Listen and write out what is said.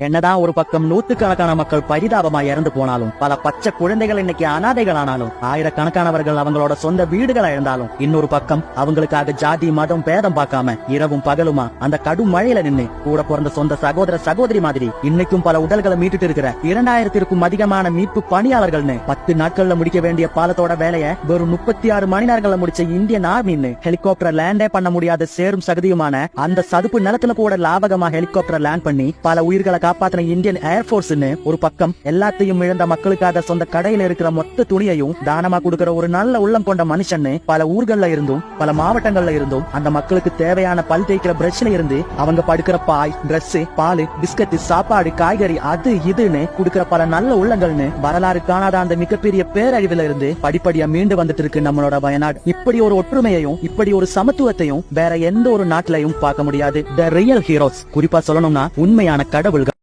என்னதான் ஒரு பக்கம் நூத்துக்கணக்கான மக்கள் பரிதாபமா இறந்து போனாலும் பல பச்சை குழந்தைகள் இன்னைக்கு அனாதைகள் ஆனாலும் ஆயிரக்கணக்கானவர்கள் அவங்களோட சொந்த வீடுகளை இழந்தாலும் இன்னொரு பக்கம் அவங்களுக்காக ஜாதி மதம் பேதம் பார்க்காம இரவும் பகலுமா அந்த கடும் மழையில நின்று கூட பிறந்த சொந்த சகோதர சகோதரி மாதிரி இன்னைக்கும் பல உடல்களை மீட்டுட்டு இருக்கிற இரண்டாயிரத்திற்கும் அதிகமான மீட்பு பணியாளர்கள்னு பத்து நாட்கள்ல முடிக்க வேண்டிய பாலத்தோட வேலையை வெறும் முப்பத்தி ஆறு மணி நேரங்கள்ல முடிச்ச இந்தியன் ஆர்மின்னு ஹெலிகாப்டர் லேண்டே பண்ண முடியாத சேரும் சகதியுமான அந்த சதுப்பு நிலத்துல கூட லாபகமா ஹெலிகாப்டர் லேண்ட் பண்ணி பல உயிர்களை காப்பாத்தின இந்தியன் ஏர்போர்ஸ்னு ஒரு பக்கம் எல்லாத்தையும் இழந்த மக்களுக்காக சொந்த கடையில இருக்கிற மொத்த துணியையும் தானமா கொடுக்கிற ஒரு நல்ல உள்ளம் கொண்ட மனுஷன்னு பல ஊர்கள்ல இருந்தும் பல மாவட்டங்கள்ல இருந்தும் அந்த மக்களுக்கு தேவையான பல் தேய்க்கிற பிரஷ்ல இருந்து அவங்க படுக்கிற பாய் Dress பால் பிஸ்கட் சாப்பாடு காய்கறி அது இதுன்னு கொடுக்கிற பல நல்ல உள்ளங்கள்னு வரலாறு காணாத அந்த மிகப்பெரிய பேரழிவுல இருந்து படிப்படியா மீண்டு வந்துட்டு இருக்கு நம்மளோட வயநாடு. இப்படி ஒரு ஒற்றுமையையும் இப்படி ஒரு சமத்துவத்தையும் வேற எந்த ஒரு நாட்டிலையும் பார்க்க முடியாது. த ரியல் ஹீரோஸ் குறிப்பா சொல்லணும்னா உண்மையான கடவுள்கள்.